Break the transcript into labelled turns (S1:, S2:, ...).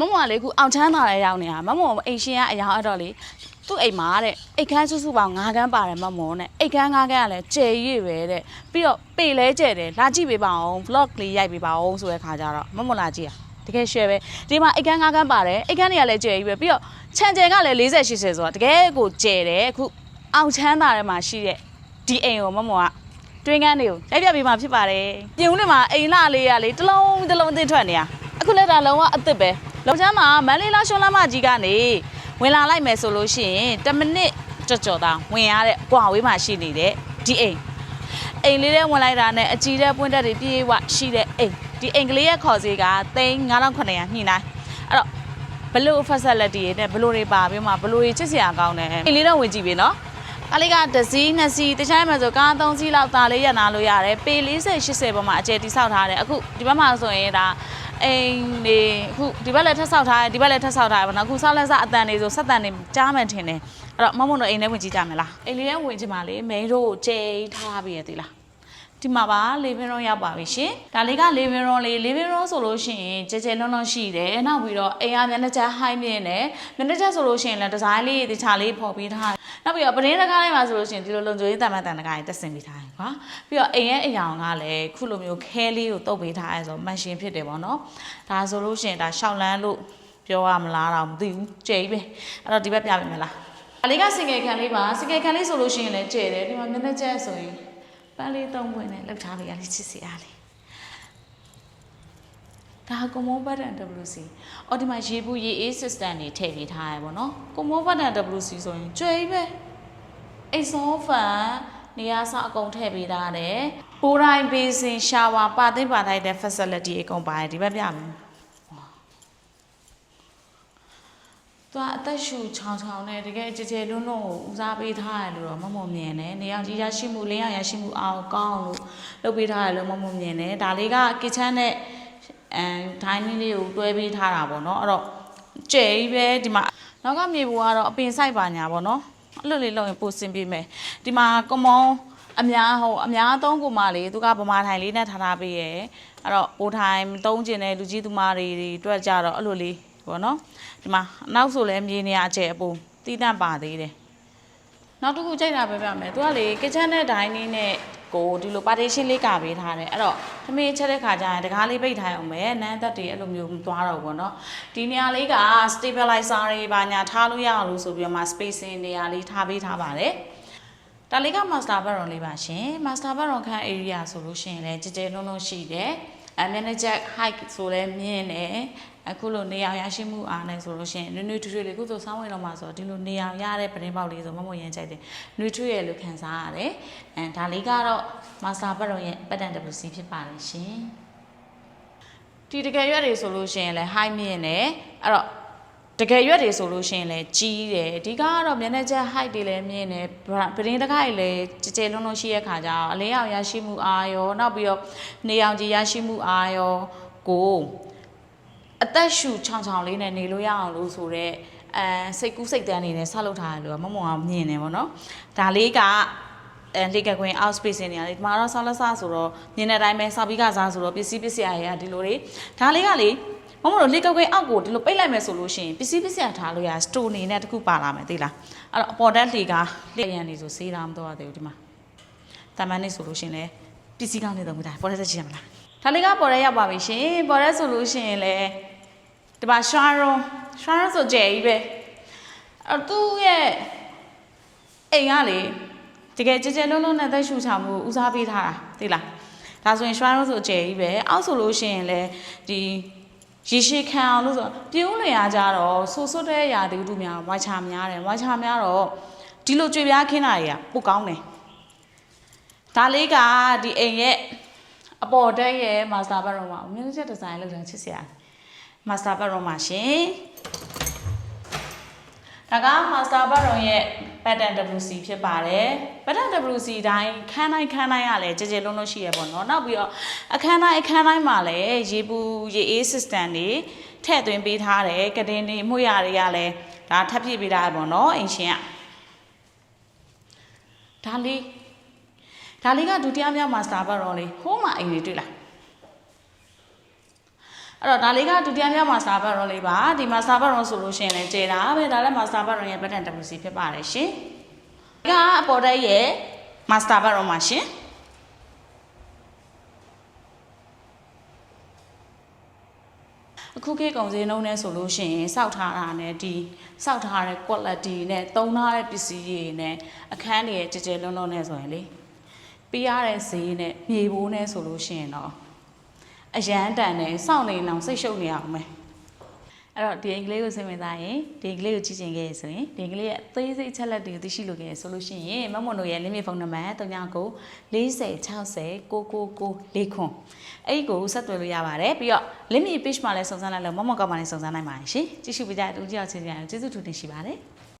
S1: မမကလေခုအောင်ချမ်းသာရရောက်နေတာမမကအိမ်ရှင်ကအရာအဲ့တော့လေသူ့အိမ်မှာတဲ့အိတ်ခမ်းစုစုပေါင်း9ခန်းပါတယ်မမောနဲ့အိတ်ခမ်း9ခန်းကလည်းကျေရည်ပဲတဲ့ပြီးတော့ပေလဲကျဲတယ်လာကြည့်ပေးပါအောင် vlog လေးရိုက်ပေးပါအောင်ဆိုတဲ့ခါကျတော့မမလာကြည့်ရတကယ် share ပဲဒီမှာအိတ်ခမ်း9ခန်းပါတယ်အိတ်ခမ်းတွေကလည်းကျေရည်ပဲပြီးတော့ခြံကျယ်ကလည်း40 80ဆိုတာတကယ်ကိုကျဲတယ်အခုအောင်ချမ်းသာထဲမှာရှိတဲ့ဒီအိမ်ကိုမမကတွင်းကန်းတွေကိုရိုက်ပြပေးမှာဖြစ်ပါတယ်ပြင်ဦးလေးမှာအိမ်လာလေးရလေတစ်လုံးတစ်လုံးအသစ်ထွက်နေရအခုလက်တာလုံးဝအသစ်ပဲ လုံချမ်းမှာမန္တလေးလားရှွန်လမ်းမကြီးကနေဝင်လာလိုက်မယ်ဆိုလို့ရှိရင်10မိနစ်ကြော်ကြော်သားဝင်ရတဲ့ကွာဝေးမှာရှိနေတဲ့ဒီအိမ်အိမ်လေးထဲဝင်လိုက်တာနဲ့အကြီးတဲ့ပွင့်တက်တွေပြေးဝရှိတဲ့အိမ်ဒီအိမ်ကလေးရဲ့ခေါ်စီက3900ညှိနှိုင်းအဲ့တော့ဘလို့ facility တွေနဲ့ဘလို့တွေပါပြီးမှဘလို့တွေချစ်စရာကောင်းတယ်အိမ်လေးတော့ဝင်ကြည့်ပြီနော်ကားလေးကတစ်စီးနှစ်စီးတခြားမှာဆိုကားသုံးစီးလောက်သားလေးရနာလို့ရတယ်ပေ40 80ပေါ်မှာအကျယ်တိဆောက်ထားတယ်အခုဒီဘက်မှာဆိုရင်ဒါ အိမ်နေအခုဒီဘက်လည်းထပ်ဆောက်ထားတယ်ဒီဘက်လည်းထပ်ဆောက်ထားတယ်ပေါ့နော်အခုဆောက်လက်စအတန်နေဆိုဆက်တန်နေကြားမှန်ထင်တယ်အဲ့တော့မမုံတို့အိမ်ထဲဝင်ကြည့်ကြမယ်လားအိမ်လေးထဲဝင်ကြည့်ပါလေမိန်းတို့ကျိန်းထားပြီးရသေးလား ဒီမှာပါလေဗင်ရောရောက်ပါပြီရှင်ဒါလေးကလေဗင်ရောလေးလေဗင်ရောဆိုလို့ရှိရင်ကြဲကြဲလွန်းလွန်းရှိတယ်နောက်ပြီးတော့အိမ်ကမျက်နှာချက်ဟိုင်းမြင်တယ်မျက်နှာချက်ဆိုလို့ရှိရင်လည်းဒီဇိုင်းလေးတခြားလေးပေါ်ပြီးထားတယ်နောက်ပြီးတော့ပရင်းတကားလေးမှာဆိုလို့ရှိရင်ဒီလိုလုံချိုရေးတမန်တန်တကားကြီးတက်ဆင်ပြီးထားတယ်ကွာပြီးတော့အိမ်ရဲ့အယောင်ကလည်းခုလိုမျိုးခဲလေးကိုတုပ်ပေးထားရဲဆိုမန်ရှင်ဖြစ်တယ်ပေါ့နော်ဒါဆိုလို့ရှိရင်ဒါရှောက်လန်းလို့ပြောရမလားတော့မသိဘူးကြဲကြီးပဲအဲ့တော့ဒီဘက်ပြပေးမယ်လားအလေးကစင်ငယ်ခံလေးပါစင်ငယ်ခံလေးဆိုလို့ရှိရင်လည်းကျဲတယ်ဒီမှာမျက်နှာချက်ဆိုရင် ပန်းလေးသုံးပွင့်နဲ့လောက်ထားလို့ရလေးချစ်စီအားလေးဒါကွန်မိုးဘတ်တန် WC အော်ဒီမှာရေဘူးရေအေး system တွေထည့်ပေးထားရပါတော့ကွန်မိုးဘတ်တန် WC ဆိုရင်ကျွေးပဲအိတ်ဆောဖန်နေရာစအကုန်ထည့်ပေးထားတယ်ပိုးတိုင်းဘေးစင်ရှာဝါပါသိမ့်ပါထိုက်တဲ့ facility အကုန်ပါတယ်ဒီဘက်ပြမယ် သူကအသက်ရှူချောင်းချောင်းနဲ့တကယ်ကြည်ကြဲလွန်းလွန်းကိုဦးစားပေးထားရလို့တော့မမုံမြင်တယ်နေအောင်ကြီးရရှိမှုလင်းအောင်ရရှိမှုအောင်ကောင်းလို့လုပ်ပေးထားရလို့မမုံမြင်တယ်ဒါလေးက kitchen နဲ့အဲဒိုင်းလေးလေးကိုတွဲပေးထားတာပေါ့နော်အဲ့တော့ကျဲကြီးပဲဒီမှာနောက်ကမြေပေါ်ကတော့အပင်ဆိုင်ပါညာပေါ့နော်အဲ့လိုလေးလုပ်ရင်ပိုစင်ပြေမယ်ဒီမှာကွန်မွန်အများဟိုအများသုံးကိုမလေးသူကဗမာထိုင်လေးနဲ့ထားထားပေးရယ်အဲ့တော့ပိုထိုင်သုံးကျင်တဲ့လူကြီးသူမတွေတွေအတွက်ကြတော့အဲ့လိုလေး ပေါ့နော်ဒီမှာနောက်ဆိုလဲမြေနေရအကျဲအပူတီးတန့်ပါသေးတယ်နောက်တစ်ခုကြိုက်တာပဲပြမယ်။ तू ကလေ kitchen နဲ့ dining နဲ့ကိုဒီလို partition လေးကပေးထားတယ်။အဲ့တော့သမီးချက်တဲ့ခါကျရင်တကားလေးပိတ်ထားအောင်ပဲ။နန်းသက်တွေအဲ့လိုမျိုးမသွားတော့ဘူးပေါ့နော်။ဒီနေရာလေးက stabilizer တွေပါညာထားလို့ရအောင်လို့ဆိုပြီးတော့မှ spacing နေရာလေးထားပေးထားပါတယ်။ဒါလေးက master bedroom လေးပါရှင်။ master bedroom ခန်း area ဆိုလို့ရှိရင်လည်းကြည်ကြဲလုံးလုံးရှိတယ်။အဲ manager height ဆိုလည်းမြင့်တယ်။ အခုလိုနေအောင်ရရှိမှုအားနဲ့ဆိုလို့ရှိရင်နွေနွေထွေထွေလေးခုဆိုစောင်းဝင်တော့မှာဆိုတော့ဒီလိုနေအောင်ရတဲ့ပရင်ပေါက်လေးဆိုမမရန်ကြိုက်တယ်နွေထွေရလို့ခံစားရတယ်အဲဒါလေးကတော့ master bedroom ရဲ့ pattern WC ဖြစ်ပါတယ်ရှင်ဒီတကယ်ရွက်တွေဆိုလို့ရှိရင်လည်း high မြင့်တယ်အဲ့တော့တကယ်ရွက်တွေဆိုလို့ရှိရင်လည်းကြီးတယ်အဓိကကတော့မျက်နှာချက် height တွေလည်းမြင့်တယ်ပရင်တခိုက်လည်းကြကြလုံးလုံးရှိရခါကြတော့အလင်းအောင်ရရှိမှုအာရောနောက်ပြီးတော့နေအောင်ကြီးရရှိမှုအာရောကို အသက်ရှူချောင်ချောင်လေးနဲ့နေလို့ရအောင်လို့ဆိုတော့အဲစိတ်ကူးစိတ်တန်းနေနဲ့ဆောက်လုပ်ထားတယ်လို့ကမမုံအောင်မြင်တယ်ဗောနော်ဒါလေးကအဲလေကကွင်း out space နေရာလေးဒီမှာတော့ဆောက်လက်ဆဆိုတော့မြင်တဲ့အတိုင်းပဲဆောက်ပြီးကစားဆိုတော့ပစ္စည်းပစ္စည်းအရာဒီလိုတွေဒါလေးကလေမမတို့လေကကွင်းအောက်ကိုဒီလိုပိတ်လိုက်မယ်ဆိုလို့ရှိရင်ပစ္စည်းပစ္စည်းထားလို့ရ store နေနဲ့တခုပါလာမယ်သိလားအဲ့တော့အပေါ်တက်လေကလေရန်နေဆိုစေးတာမတော့ရသေးဘူးဒီမှာတာမန်နေဆိုလို့ရှိရင်လေပစ္စည်းကောင်းနေတော့မတာပေါ်တက်ချက်ကြည့်ရမလား ဒါလေးကပေါ်ရက်ရောက်ပါပြီရှင်ပေါ်ရက်ဆိုလို့ရှိရင်လေဒီမှာရှာရွန်ရှာရွန်ဆိုကြဲကြီးပဲအဲ့သူ့ရဲ့အိမ်ကလေတကယ်ကြဲကြဲလုံးလုံးနဲ့သက်ရှူချမှုဦးစားပေးထားတာသိလားဒါဆိုရင်ရှာရွန်ဆိုကြဲကြီးပဲအောက်ဆိုလို့ရှိရင်လေဒီရေရှိခံအောင်လို့ဆိုပြုံးလျာကြတော့ဆူဆွတ်တဲ့ຢာတူတူများဝါချာများတယ်ဝါချာများတော့ဒီလိုကြွေပြားခင်းတာတွေကပိုကောင်းတယ်ဒါလေးကဒီအိမ်ရဲ့ အပေါ်တက်ရဲ့မာစတာဘတ်ရောမှာမြင်းချက်ဒီဇိုင်းလုပ်တာချစ်စရာ master bedroom မှာရှင်ဒါက master bedroom ရဲ့ pattern WC ဖြစ်ပါတယ် pattern WC တိုင်းခန်းတိုင်းခန်းတိုင်းကလည်းကြည်ကြည်လုံးလုံးရှိရပေါ့နော်နောက်ပြီးတော့အခန်းတိုင်းအခန်းတိုင်းမှာလည်းရေပူရေအေး system တွေထည့်သွင်းပေးထားတယ်ကတင်တွေမှုရတွေကလည်းဒါထပ်ပြည့်ပေးထားရပေါ့နော်အင်ရှင်ကဒါလေး ဒါလေးကဒုတိယမြောက် master bedroom လေးဟိုးမှာအိမ်လေးတွေ့လားအဲ့တော့ဒါလေးကဒုတိယမြောက်မှာစာပတ်ရုံးလေးပါဒီမှာစာပတ်ရုံးဆိုလို့ရှိရင်လည်းကျေတာပဲဒါလည်းမှာစာပတ်ရုံးရဲ့ pattern WC ဖြစ်ပါတယ်ရှင်ဒီကအပေါ်တက်ရဲ့ master ပတ်ရုံးပါရှင်အခုခေတ်ကုန်စည်နှုန်းနဲ့ဆိုလို့ရှိရင်စောက်ထားတာနဲ့ဒီစောက်ထားတဲ့ quality နဲ့သုံးထားတဲ့ပစ္စည်းတွေနဲ့အခန်းတွေရဲ့ကြည်ကြဲလွန်းလွန်းနဲ့ဆိုရင်လေ ပေးရတဲ့ဈေးနဲ့မြေဘိုးနဲ့ဆိုလို့ရှိရင်တော့အရန်တန်တယ်စောင့်နေအောင်စိတ်ရှုပ်နေအောင်မယ်အဲ့တော့ဒီအင်္ဂလိပ်ကိုစိတ်ဝင်စားရင်ဒီအင်္ဂလိပ်ကိုကြည့်ချင်ခဲ့ရဆိုရင်ဒီအင်္ဂလိပ်ရဲ့အသေးစိတ်အချက်လက်တွေကိုသိရှိလိုခဲ့ရဆိုလို့ရှိရင်မမွန်တို့ရဲ့ limit ဖုန်းနံပါတ်39 40 60 999လေးခွန်အဲ့ဒီကိုဆက်သွယ်လို့ရပါတယ်ပြီးတော့ limit page မှာလည်းစုံစမ်းလိုက်လို့မမွန်ကောက်မှာလည်းစုံစမ်းနိုင်ပါတယ်ရှင်ကြည့်ရှုပေးကြတဲ့ဦးကြောက်ချင်းများကျေးဇူးတူတင်ရှိပါတယ်